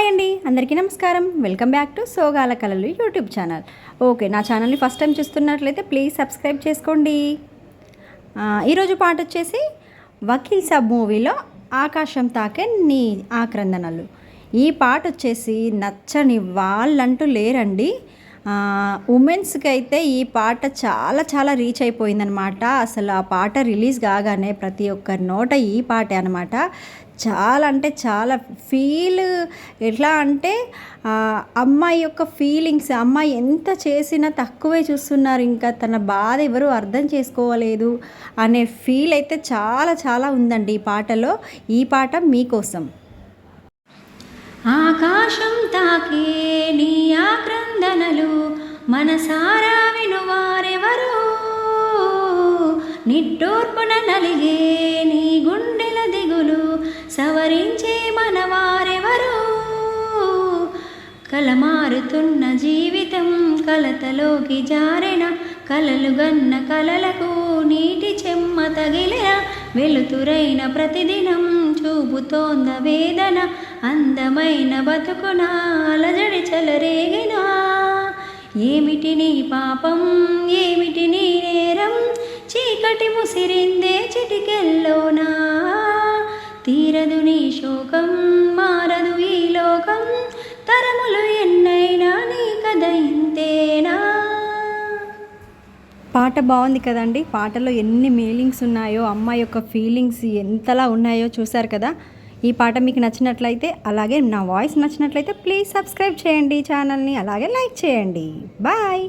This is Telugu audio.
హాయ్ అండి అందరికీ నమస్కారం. వెల్కమ్ బ్యాక్ టు సోగాల కళలు యూట్యూబ్ ఛానల్. ఓకే నా ఛానల్ని ఫస్ట్ టైం చూస్తున్నట్లయితే ప్లీజ్ సబ్స్క్రైబ్ చేసుకోండి. ఈరోజు పాట వచ్చేసి వకీల్ సాబ్ మూవీలో ఆకాశం తాకే నీ ఆక్రందనలు. ఈ పాట వచ్చేసి నచ్చని వాళ్ళంటూ లేరండి. ఉమెన్స్కి అయితే ఈ పాట చాలా చాలా రీచ్ అయిపోయిందనమాట అసలు ఆ పాట రిలీజ్ కాగానే ప్రతి ఒక్కరి నోట ఈ పాటే అనమాట చాలా అంటే చాలా ఫీల్ ఎట్లా అంటే అమ్మాయి యొక్క ఫీలింగ్స్ అమ్మాయి ఎంత చేసినా తక్కువే చూస్తున్నారు. ఇంకా తన బాధ ఎవరు అర్థం చేసుకోవలేదు అనే ఫీల్ అయితే చాలా చాలా ఉందండి ఈ పాటలో. ఈ పాట మీకోసం. ఆకాశం తాకే నీ ఆక్రందనలు మనసారా వినువారెవరు? నిట్టూర్పున నలిగే నీ గుండెల దిగులు సవరించే మనవారెవరు? కలమారుతున్న జీవితం కలతలోకి జారిన కలలు గన్న కలలకు నీటి చెమ్మ తగిలిన వెలుతురైన ప్రతిదినం చూపుతోంద వేదన అందమైన బతుకున అలజడి చలరేగినా ఏమిటి నీ పాపం ఏమిటి నీ నేరం? చీకటి ముసిరిందే చిటికెల్లోనా తీరదు నీ శోకం మారదు ఈ లోకం. తరములు ఎన్నైనా నీ కథ ఇంతేనా? పాట బాగుంది కదండి. పాటలో ఎన్ని మీలింగ్స్ ఉన్నాయో అమ్మాయి యొక్క ఫీలింగ్స్ ఎంతలా ఉన్నాయో చూసారు కదా. ఈ పాట మీకు నచ్చినట్లయితే అలాగే నా వాయిస్ నచ్చినట్లయితే ప్లీజ్ సబ్స్క్రైబ్ చేయండి ఛానల్ని అలాగే లైక్ చేయండి. బాయ్.